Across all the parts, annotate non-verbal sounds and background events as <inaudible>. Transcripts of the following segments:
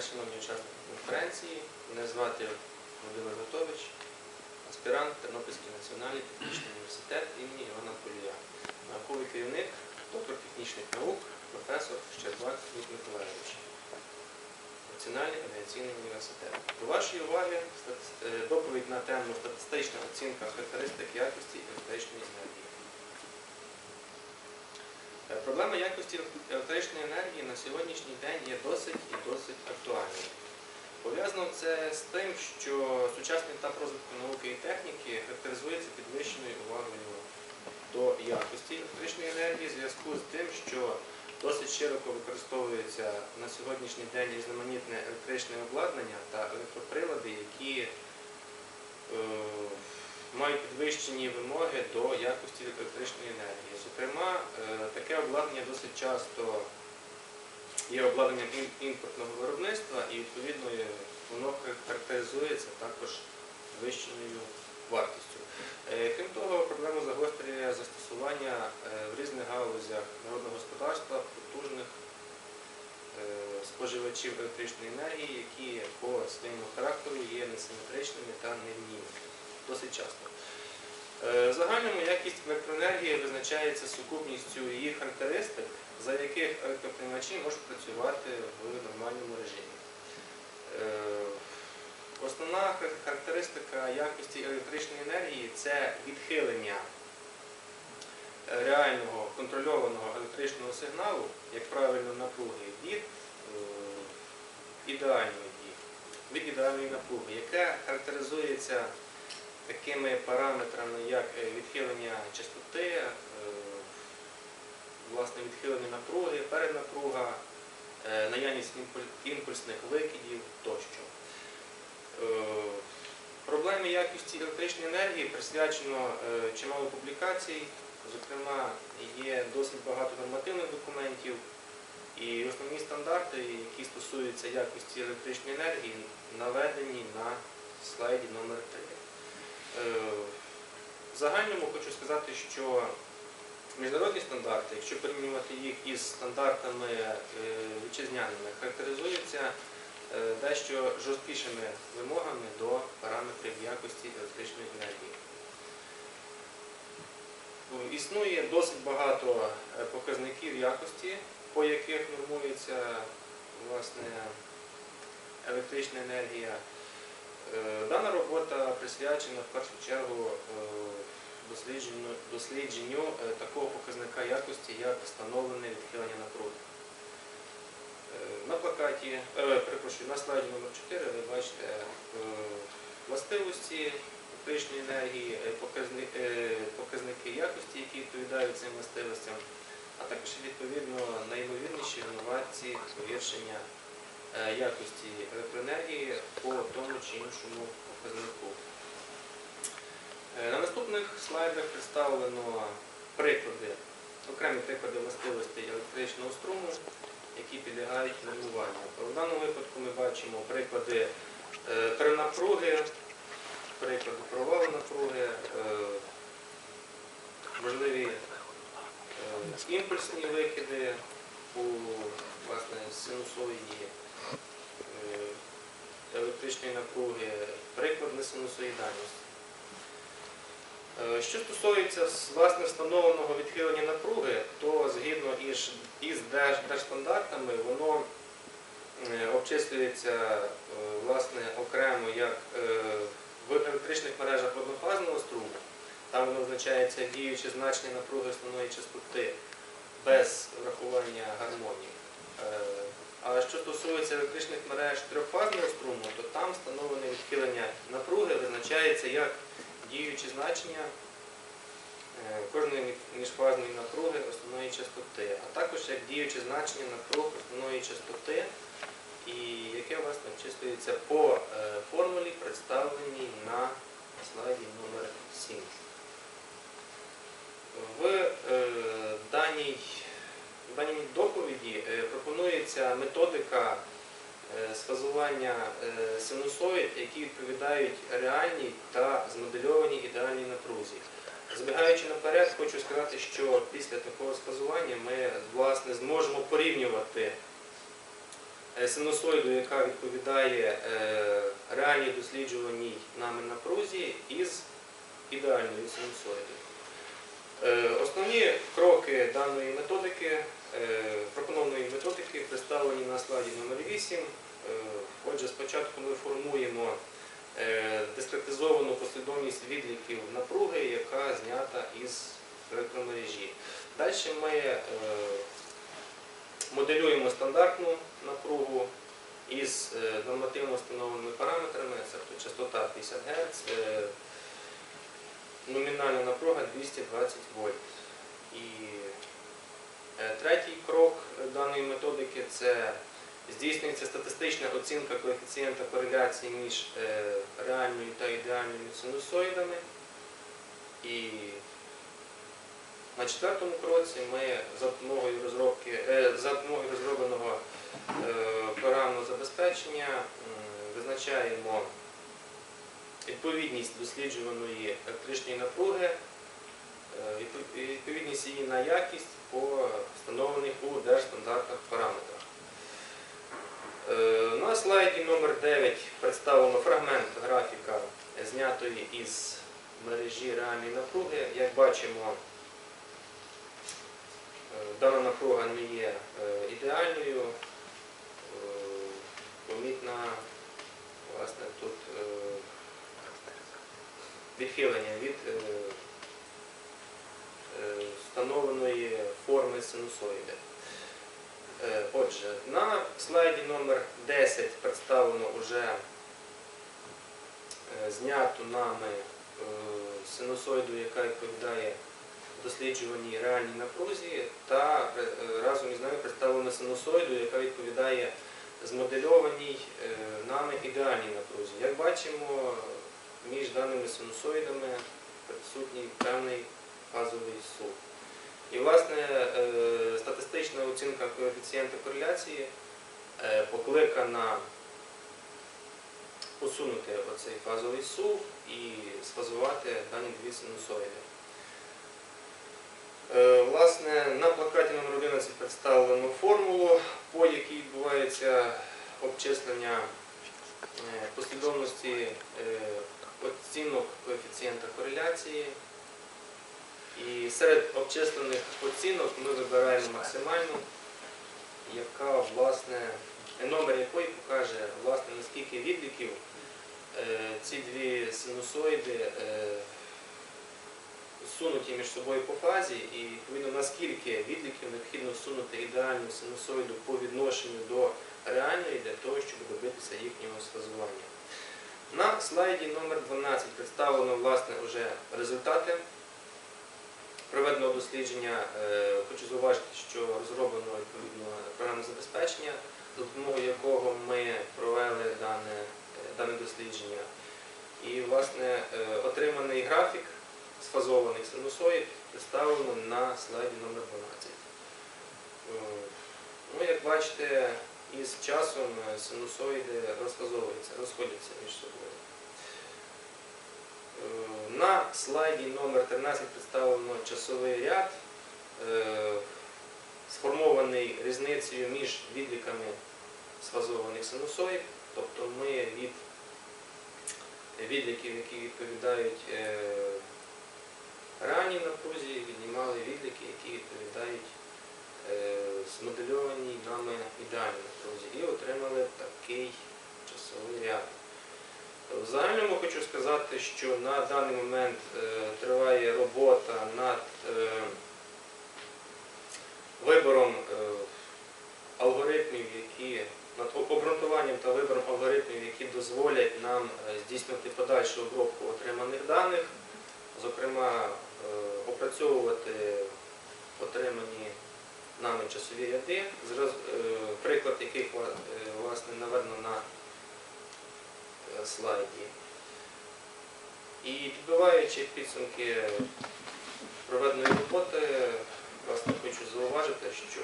дня, шановні учасники конференції. Мене звати Володимир Готович, аспірант Тернопільський національний технічний університет імені Івана Полія, науковий керівник, доктор технічних наук, професор Щербак Дмит Миколаївич, Національний авіаційний університет. До вашої уваги е, доповідь на тему статистична оцінка характеристик якості електричної енергії. Е, Проблема якості електричної енергії на сьогоднішній день є досить і досить актуальною. Пов'язано це з тим, що сучасний етап розвитку науки і техніки характеризується підвищеною увагою до якості електричної енергії в зв'язку з тим, що досить широко використовується на сьогоднішній день різноманітне електричне обладнання та електроприлади, які підвищені вимоги до якості електричної енергії. Зокрема, е, таке обладнання досить часто є обладнанням імпортного виробництва і відповідно воно характеризується також підвищеною вартістю. Е, Крім того, проблему загострює застосування е, в різних галузях народного господарства потужних споживачів електричної енергії, які по своєму характеру є несиметричними та нерівними досить часто. Е, В загальному якість електроенергії визначається сукупністю її характеристик, за яких електроприймачі можуть працювати в нормальному режимі. Е, Основна характеристика якості електричної енергії це відхилення реального контрольованого електричного сигналу, як правильно напруги, від е, ідеальної від ідеальної напруги, яке характеризується такими параметрами, як е, відхилення частоти, е, власне відхилення напруги, переднапруга, е, наявність імпульсних викидів тощо. Проблемі якості електричної енергії присвячено чимало публікацій, зокрема, є досить багато нормативних документів, і основні стандарти, які стосуються якості електричної енергії, наведені на слайді номер 3. Е, В загальному хочу сказати, що міжнародні стандарти, якщо порівнювати їх із стандартами е, вітчизняними, характеризуються е, дещо жорсткішими вимогами до параметрів якості електричної енергії. Ну, Існує досить багато показників якості, по яких нормується власне, електрична енергія. Е, Дана робота присвячена в першу чергу е, дослідженню, е, такого показника якості, як встановлене відхилення напруги. На плакаті, перепрошую, на слайді номер 4 ви бачите властивості електричної енергії, показни- показники якості, які відповідають цим властивостям, а також відповідно найімовірніші винуватці погіршення якості електроенергії по тому чи іншому показнику. Е, На наступних слайдах представлено приклади, окремі приклади властивостей електричного струму, які підлягають нормуванню. В даному випадку ми бачимо приклади е, перенапруги, приклади провалу напруги, е, можливі е, імпульсні викиди у власне, синусоїді е, електричної напруги, приклад несинусоїдальності. Е, Що стосується власне встановленого відхилення напруги, то згідно із, держстандартами воно е, обчислюється е, власне окремо як в електричних мережах однофазного струму. Там воно визначається як діюче значення напруги основної частоти без врахування гармонії. А що стосується електричних мереж трьохфазного струму, то там встановлене відхилення напруги визначається як діючі значення е, кожної міжфазної напруги основної частоти, а також як діючі значення напруг основної частоти, і яке власне обчислюється по е, формулі, представленій на слайді номер 7. В е, даній, в даній доповіді е, пропонується методика е, сфазування е, синусоїд, які відповідають реальній та змодельованій ідеальній напрузі. Забігаючи наперед, хочу сказати, що після такого сфазування ми власне зможемо порівнювати синусоїду, яка відповідає реальній досліджуваній нами напрузі, із ідеальною синусоїдою. Основні кроки даної методики, пропонованої методики представлені на слайді номер 8. Е, Отже, спочатку ми формуємо е, дискретизовану послідовність відліків напруги, яка знята із електромережі. Далі ми е, моделюємо стандартну напругу із е, нормативно встановленими параметрами, тобто частота 50 Гц, е, номінальна напруга 220 вольт. Е, третій крок е, даної методики це здійснюється статистична оцінка коефіцієнта кореляції між е, реальною та ідеальною синусоїдами. І на четвертому кроці ми за допомогою розробки, е, за допомогою розробленого е, програмного забезпечення визначаємо відповідність досліджуваної електричної напруги, е, відповідність її на якість по встановлених у держстандартах параметрах. Е, На слайді номер 9 представлено фрагмент графіка, знятої із мережі реальної напруги. Як бачимо, е, дана напруга не є е, ідеальною. Е, Помітна власне тут е, відхилення від е, е, встановленої форми синусоїди. Е, Отже, на слайді номер 10 представлено вже е, зняту нами е, синусоїду, яка відповідає досліджуваній реальній напрузі, та разом із нею представлено синусоїду, яка відповідає змодельованій нами ідеальній напрузі. Як бачимо, між даними синусоїдами присутній певний фазовий сув. І, власне, е, статистична оцінка коефіцієнта кореляції е, покликана усунути оцей фазовий сув і сфазувати дані дві синусоїди. Е, Власне, на плакаті номер 11 представлено формулу, по якій відбувається обчислення послідовності оцінок коефіцієнта кореляції. І серед обчислених оцінок ми вибираємо максимальну, яка власне, номер якої покаже власне, наскільки відліків е, ці дві синусоїди е, сунуті між собою по фазі, і відповідно наскільки відліків необхідно всунути ідеальну синусоїду по відношенню до реальної для того, щоб добитися їхнього сфазування. На слайді номер 12 представлено власне вже результати проведеного дослідження. Е, Хочу зауважити, що розроблено відповідно програмне забезпечення, за допомогою якого ми провели дане, е, дане дослідження. І власне е, отриманий графік сфазованих синусоїд представлено на слайді номер 12. Е, Ну, як бачите, із часом синусоїди розфазовуються, розходяться між собою. На слайді номер 13 представлено часовий ряд, е, сформований різницею між відліками сфазованих синусоїд. Тобто ми від відліків, які відповідають е, реальній напрузі, віднімали відліки, які відповідають е, змодельованій нами ідеальній напрузі, і отримали такий часовий ряд. В загальному хочу сказати, що на даний момент е, триває робота над е, вибором е, алгоритмів, які над обґрунтуванням та вибором алгоритмів, які дозволять нам здійснити подальшу обробку отриманих даних, зокрема опрацьовувати отримані нами часові ряди, приклад яких власне наведено на е, слайді. І підбиваючи підсумки проведеної роботи, власне хочу зауважити, що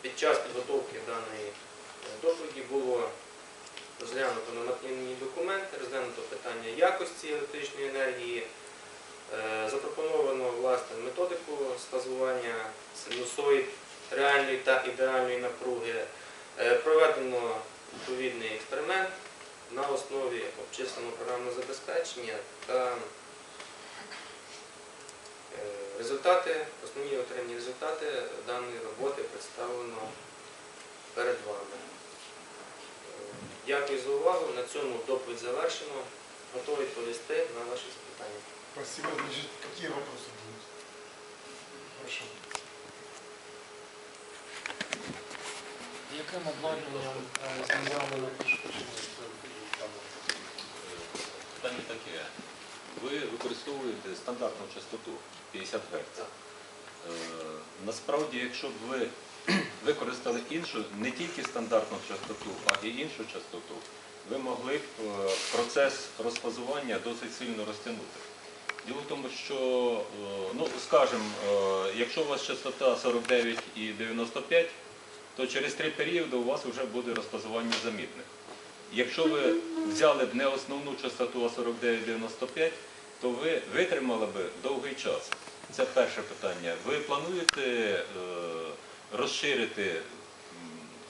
під час підготовки даної е, доповіді було розглянуто нормативні документи, розглянуто питання якості електричної енергії, е, запропоновано власне методику сфазування синусоїд реальної та ідеальної напруги. Проведено відповідний експеримент на основі обчисленого програмного забезпечення та е, результати, основні отримані результати даної роботи представлено перед вами. Дякую за увагу. На цьому доповідь завершено. Готовий відповісти на ваші запитання. Спасибо. Значит, какие вопросы будут? Хорошо. Яким обладнанням е, знайомили? Питання таке. Ви використовуєте стандартну частоту 50 Гц. Е, Насправді, якщо б ви <clears throat> використали іншу, не тільки стандартну частоту, а і іншу частоту, ви могли б е, процес розфазування досить сильно розтягнути. Діло в тому, що, е, ну, скажімо, якщо у вас частота 49 і 95, то через три періоди у вас вже буде розфазування замітне. Якщо ви взяли б не основну частоту, а 49-95, то ви витримали б довгий час. Це перше питання. Ви плануєте е, розширити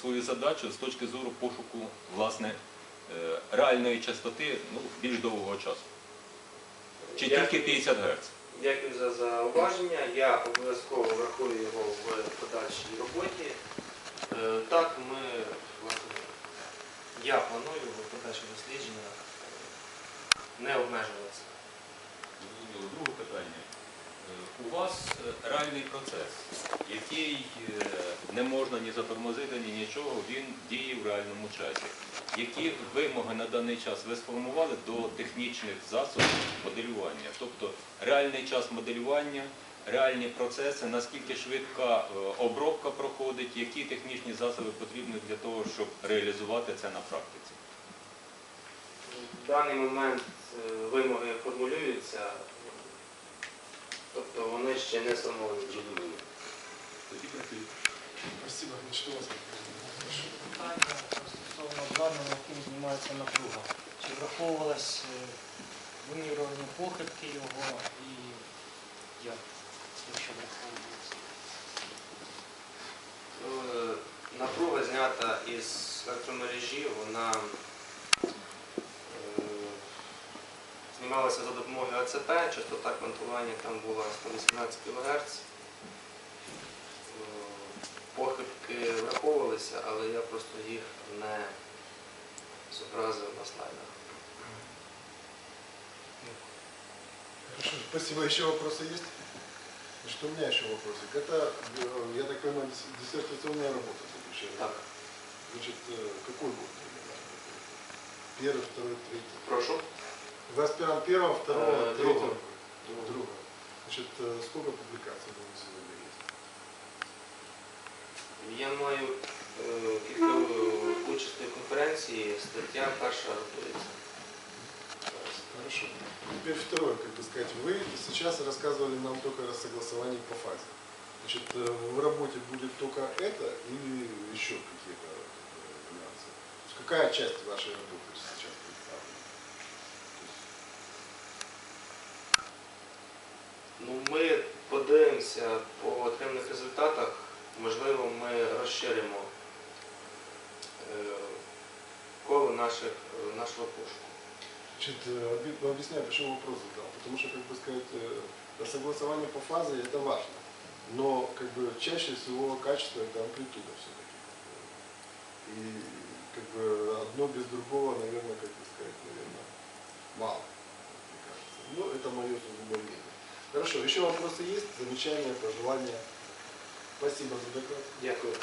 свою задачу з точки зору пошуку власне е, реальної частоти ну, більш довгого часу? Чи тільки 50 Гц? Дякую за зауваження. Я обов'язково врахую його в подальшій роботі. Е, Так, ми, я планую в подальших дослідженнях е, не обмежуватися. Друге питання. Е, У вас е, реальний процес, який не можна ні затормозити, ні нічого, він діє в реальному часі. Які вимоги на даний час ви сформували до технічних засобів моделювання? Тобто реальний час моделювання, реальні процеси, наскільки швидка е, обробка проходить, які технічні засоби потрібні для того, щоб реалізувати це на практиці? В даний момент е, вимоги формулюються, тобто вони ще не встановлені. Зрозуміло. Тоді. Спасибо. Вас Питання стосовно обладнання, яким знімається напруга. Чи враховувалось е, вимірювання похибки його і як, враховувалось? Е, Напруга знята із електромережі, вона е, знімалася за допомогою АЦП, частота квантування там була 118 кГц. Е, Похибки враховувалися, але я просто їх не зобразив на слайдах. Хорошо. Спасибо. Еще вопросы есть? Значит, у меня еще вопросик. Это, э, я так понимаю, дис- диссертационная работа следующая. да? Так, Значит, э, какой год примерно? Первый, второй, третий. прошу. За аспирант первого, второго, Э, третьего. другого. Другого. Значит, э, сколько публикаций у вас сегодня есть? Я маю е, кілька е, участей в конференції, стаття перша готується. Хорошо. Теперь второе, как бы сказать, вы сейчас рассказывали нам только о согласовании по фазе. Значит, э, в работе будет только это или еще какие-то э, нюансы? Есть какая часть вашей работы сейчас представлена? Ну, ми подивимося по отриманих результатах. Можливо, ми розширимо е, коло наших, нашого пошуку. Значит, э, объ- объясняю, почему вопрос задал. Потому что, как бы сказать, э, согласование по фазе это важно. Но как бы чаще всего качество это амплитуда все-таки. И как бы одно без другого, наверное, как бы сказать, наверное, мало, мне кажется. Ну, это мое сугубое мнение. Хорошо, еще вопросы есть? Замечания, пожелания? Спасибо за доклад. Дякую.